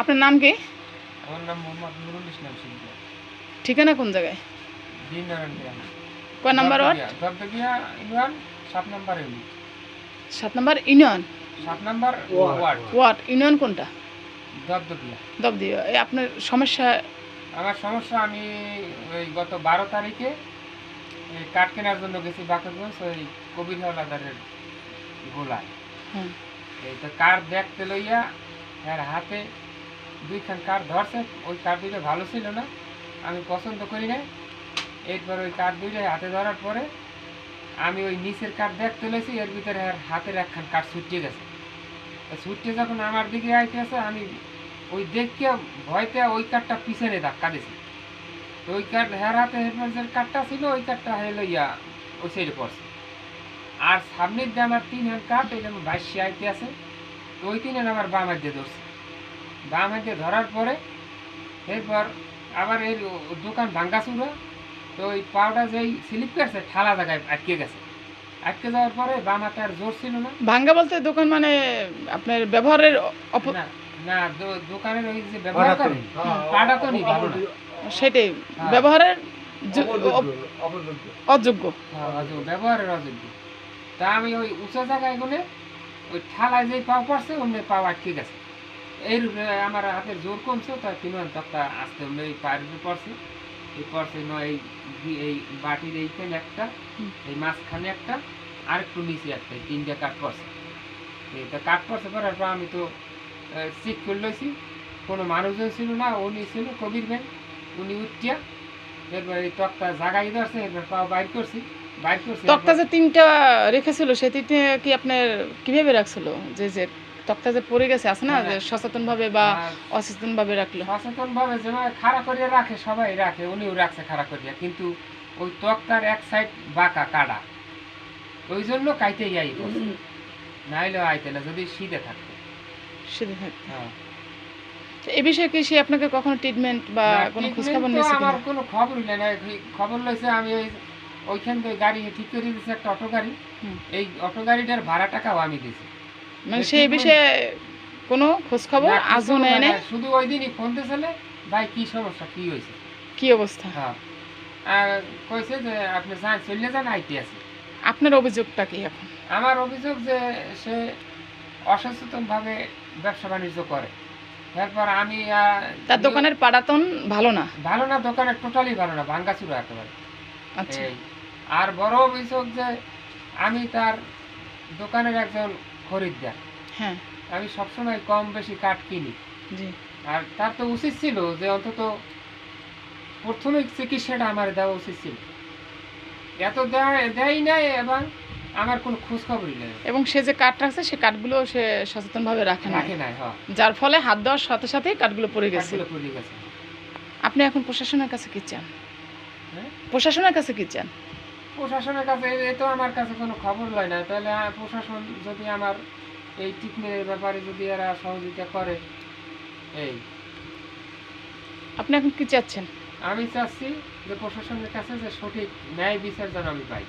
আপনার নাম কি? আমার নাম মোহাম্মদ নুরুল ইসলাম সিদ্ধ ঠিকানা কোন জায়গায়? দিন নারায়ণ গ্রাম কয় নাম্বার ওয়ার্ড? দবদবিয়া ইউনিয়ন সাত নাম্বার ইউনিট। সাত নাম্বার ইউনিয়ন? সাত নাম্বার ওয়ার্ড। ওয়ার্ড। ইউনিয়ন কোনটা? দবদবিয়া দবদিয়া এই আপনার সমস্যা? আমার সমস্যা আমি ওই গত বারো তারিখে এই কাঠ কেনার জন্য গেছি বাকেরগঞ্জ ওই কবির হাওলাদারের গোলায়। হ্যাঁ এই তো কার দেখতে লইয়া এর হাতে দুইখান কার ধরছে, ওই কার দুইটা ভালো ছিল না, আমি পছন্দ করি না এরপর ওই কার দুইটা হাতে ধরার পরে আমি ওই নিচের কার দেখতে লইছি এর ভিতরে এর হাতের একখান কার ছুটিয়ে গেছে। তো ছুটতে যখন আমার দিকে আইতেছে, আমি ওই দেখিয়া ভয়তে ওই কারটা পিছনে ধাক্কা দিছি। তো ওই কার হের হাতে হেডমান্সের কারটা ছিল, ওই কারটা হয়ে লইয়া ওই সাইডে পড়ছে। আর সামনের দিয়ে আমার তিন হ্যান্ড কাঠ এই যেমন বাইশে আইতে আছে, তো ওই তিন হ্যান্ড আমার বাম হাত দিয়ে ধরছে। বাম হাত ধরার পরে এরপর আবার এই দোকান ভাঙ্গা চুরা তো ওই পাউডার যেই স্লিপ করছে ঠালা জায়গায় আটকে গেছে। আটকে যাওয়ার পরে বাম হাতে আর জোর ছিল না। ভাঙ্গা বলতে দোকান মানে আপনার ব্যবহারের না না দোকানের ওই যে ব্যবহার করে। পাটা তো নি ভালো না সেটাই হ্যাঁ। ব্যবহারের অযোগ্য। হ্যাঁ, ব্যবহারের অযোগ্য। তা আমি ওই উঁচু জায়গায় গেলে ওই ঠালায় যেই পাও পড়ছে অন্য পাও আটকে গেছে। এই রূপে আমার হাতের জোর কমছে তাই তিনজন তক্তা আসতে অন্য এই পায়ের উপরে পড়ছে। এই পড়ছে নয় এই এই বাটির এইখানে একটা এই মাঝখানে একটা আর একটু নিচে একটা এই তিনটা কাঠ পড়ছে। তো কাঠ পড়ছে পড়ার পর আমি তো চেক করে লইছি। কোনো মানুষজন ছিল না উনি ছিল কবির ব্যাংক উনি উঠিয়া এরপর এই তক্তা জাগাই ধরছে এরপর পাও বাইর করছি বাইর করছি তক্তা যে তিনটা রেখেছিল সেই তিনটে কি আপনার কীভাবে রাখছিল? যে যে তক্তা যে পড়ে গেছে আছে না? যে সচেতন ভাবে বা অসচেতন ভাবে রাখল। সচেতন ভাবে যেমন খাড়া করিয়া রাখে সবাই রাখে উনিও রাখছে খাড়া করিয়া। কিন্তু ওই তক্তার এক সাইড বাঁকা কাটা ওই জন্য কাইতে যাই নাইলে আইতে না যদি শীতে থাকতো। সেটা থাকতে হ্যাঁ। এই বিষয়ে কি সে আপনাকে কখনো ট্রিটমেন্ট বা কোনো খোঁজ খবর নিয়েছে আমার কোনো খবরই নেই না খবর লইছে আমি ওই ওইখান থেকে গাড়ি ঠিক করে দিয়েছে একটা অটো গাড়ি। এই অটো গাড়িটার ভাড়া টাকাও আমি দিয়েছি। মানে সেই বিষয়ে কোনো খোঁজ খবর আজও নেয় না, না শুধু ওই দিনই ফোন দিয়েছিলে ভাই কি সমস্যা কি হয়েছে? কি অবস্থা? হ্যাঁ। আর কইছে যে আপনি যান চলে যান আইতে আছে। আপনার অভিযোগটা কি এখন? আমার অভিযোগ যে সে অসচেতনভাবে ব্যবসা বাণিজ্য করে। এরপর আমি তার দোকানের পাড়াতন ভালো না? ভালো না দোকানে টোটালি ভালো না ভাঙ্গা ভাঙ্গাচুরা একেবারে। আচ্ছা। আর বড় অভিযোগ যে আমি তার দোকানের একজন খরিদ্দার। হ্যাঁ। আমি সবসময় কম বেশি কাঠ কিনি। জি। আর তার তো উচিত ছিল যে অন্তত প্রাথমিক চিকিৎসাটা আমার দেওয়া উচিত ছিল। এত দেয় নাই এবং আমার কোনো খোঁজ খবরই নেই। এবং সে যে কাঠ রাখছে সে কাঠগুলো সে সচেতন ভাবে রাখে না রাখে নাই হ্যাঁ। যার ফলে হাত দেওয়ার সাথে সাথেই কাঠগুলো পড়ে গেছে। পড়ে গেছে। আপনি এখন প্রশাসনের কাছে কি চান? হ্যাঁ? প্রশাসনের কাছে কি চান? প্রশাসনের কাছে এ- এ তো আমার কাছে কোনো খবর লয় না। তাহলে প্রশাসন যদি আমার এই ট্রিটমেন্টের ব্যাপারে যদি এরা সহযোগিতা করে এই। আপনি এখন কি চাচ্ছেন? আমি চাচ্ছি যে প্রশাসনের কাছে যে সঠিক ন্যায় বিচার যেন আমি পাই।